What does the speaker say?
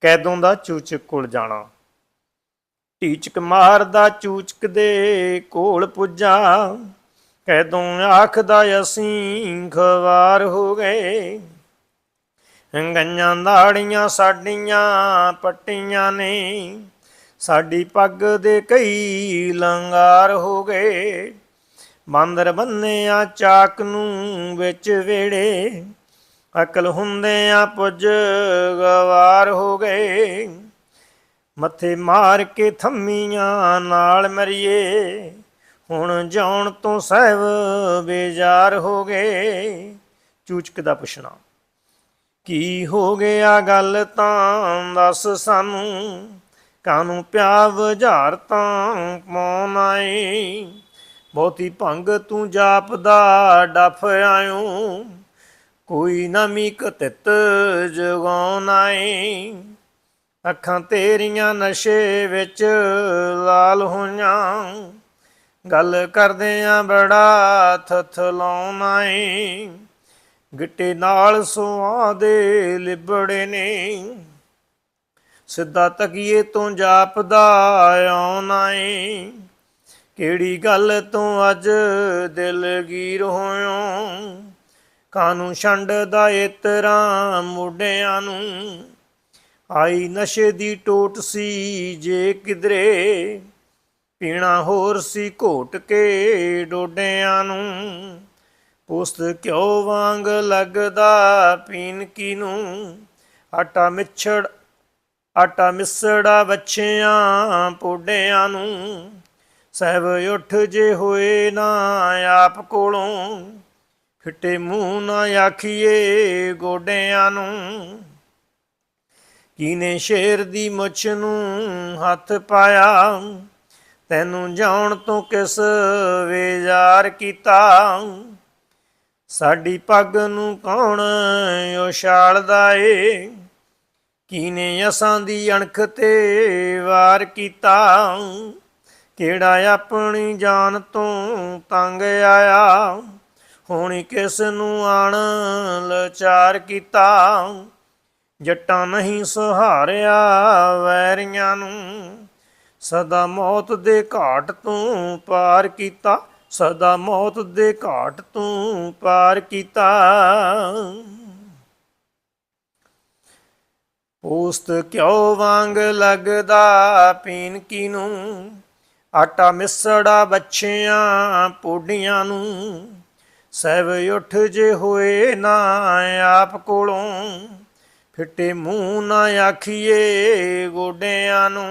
ਕੈਦੋਂ ਦਾ ਚੂਚਕ ਕੋਲ ਜਾਣਾ? ਟੀਚਕ ਮਾਰਦਾ ਚੂਚਕ ਦੇ ਕੋਲ ਪੁੱਜਾ। ਕੈਦੋਂ ਆਖਦਾ ਅਸੀਂ ਖਵਾਰ ਹੋ ਗਏ। ਗੰਜਾਂ ਦਾੜੀਆਂ ਸਾਡੀਆਂ ਪੱਟੀਆਂ ਨੇ। ਸਾਡੀ ਪੱਗ ਦੇ ਕਈ ਲੰਗਾਰ ਹੋ ਗਏ। ਬਾਂਦਰ ਬੰਨਿਆ ਚਾਕ ਨੂੰ ਵਿੱਚ ਵੇੜੇ। ਅਕਲ ਹੁੰਦੇ ਆ ਪੁੱਜ ਗਵਾਰ ਹੋ ਗਏ। ਮੱਥੇ ਮਾਰ ਕੇ ਥੰਮੀਆਂ ਨਾਲ ਮਰੀਏ। ਹੁਣ ਜਾਣ ਤੋਂ ਸਹਿਬ ਬੇਜ਼ਾਰ ਹੋ ਗਏ। ਚੂਚਕ ਦਾ ਪੁੱਛਣਾ, ਕੀ ਹੋ ਗਿਆ ਗੱਲ ਤਾਂ ਦੱਸ ਸਾਨੂੰ? ਕਾਨੂੰ ਪਿਆ ਵਝਾਰ ਤਾਂ ਮੌਨ ਆਏ? ਬਹੁਤੀ ਭੰਗ ਤੂੰ ਜਾਪਦਾ ਡਫ ਆਇਓ ਕੋਈ ਨਮੀ ਕਤਿਤ ਜਗਾਉਣਾ ਏ ਅੱਖਾਂ ਤੇਰੀਆਂ ਨਸ਼ੇ ਵਿੱਚ ਲਾਲ ਹੋਈਆਂ। ਗੱਲ ਕਰਦੇ ਆ ਬੜਾ ਥਥਲਾਉਣ ਏ ਗਿੱਟੇ ਨਾਲ ਸੁਆਂ ਦੇ ਲਿਬੜੇ ਨੇ। ਸਿੱਧਾ ਤਕੀਏ ਤੋਂ ਜਾਪਦਾ ਆਉਣਾ ਏ ਕਿਹੜੀ ਗੱਲ ਤੋਂ ਅੱਜ ਦਿਲਗੀਰ ਹੋਇਓ? ਕਾਨੂੰ ਛੰਡ ਦਾ ਇਤਰਾ ਮੁੰਡਿਆਂ ਨੂੰ। ਆਈ ਨਸ਼ੇ ਦੀ ਟੋਟ ਸੀ ਜੇ ਕਿਧਰੇ, ਪੀਣਾ ਹੋਰ ਸੀ ਘੋਟ ਕੇ ਡੋਡਿਆਂ ਨੂੰ। ਪੁਸਤ ਕਿਉ ਵਾਂਗ ਲੱਗਦਾ ਪੀਨ ਕੀ ਨੂੰ ਆਟਾ ਮਿਛੜ, ਆਟਾ ਮਿਸੜਾ ਬੱਚਿਆਂ ਪੋਡਿਆਂ ਨੂੰ। ਸਹਿਬ ਉੱਠ ਜੇ ਹੋਏ ਨਾ ਆਪ ਕੋਲੋਂ ਫਿੱਟੇ ਮੂੰਹ ਨਾ ਆਖੀਏ ਗੋਡਿਆਂ ਨੂੰ। ਕੀਨੇ ਸ਼ੇਰ ਦੀ ਮੁੱਛ ਨੂੰ ਹੱਥ ਪਾਇਆ, ਤੈਨੂੰ ਜਾਣ ਤੋਂ ਕਿਸ ਵੇਜ਼ਾਰ ਕੀਤਾ। ਸਾਡੀ ਪੱਗ ਨੂੰ ਕੌਣ ਉਛਾਲਦਾ ਏ? ਕੀਨੇ ਅਸਾਂ ਦੀ ਅਣਖ ਤੇ ਵਾਰ ਕੀਤਾ। ਕਿਹੜਾ ਆਪਣੀ ਜਾਨ ਤੋਂ ਤੰਗ ਆਇਆ? ਹੋਣੀ ਕਿਸ ਨੂੰ ਆਣ ਲਚਾਰ ਕੀਤਾ ਜੱਟਾਂ ਨਹੀਂ ਸਹਾਰਿਆ ਵੈਰੀਆਂ ਨੂੰ। ਸਦਾ ਮੌਤ ਦੇ ਘਾਟ ਤੂੰ ਪਾਰ ਕੀਤਾ, ਸਦਾ ਮੌਤ ਦੇ ਘਾਟ ਤੂੰ ਪਾਰ ਕੀਤਾ। ਪੋਸਤ ਕਿਉ ਵਾਂਗ ਲੱਗਦਾ ਪੀਨ ਕੀ ਨੂੰ? ਆਟਾ ਮਿਸੜਾ ਬੱਚਿਆਂ ਪੋਡੀਆਂ ਨੂੰ। ਸਹਿਬ ਉੱਠ ਜੇ ਹੋਏ ਨਾ ਆਪ ਕੋਲੋਂ ਫਿੱਟੇ ਮੂੰਹ ਨਾ ਆਖੀਏ ਗੋਡਿਆਂ ਨੂੰ।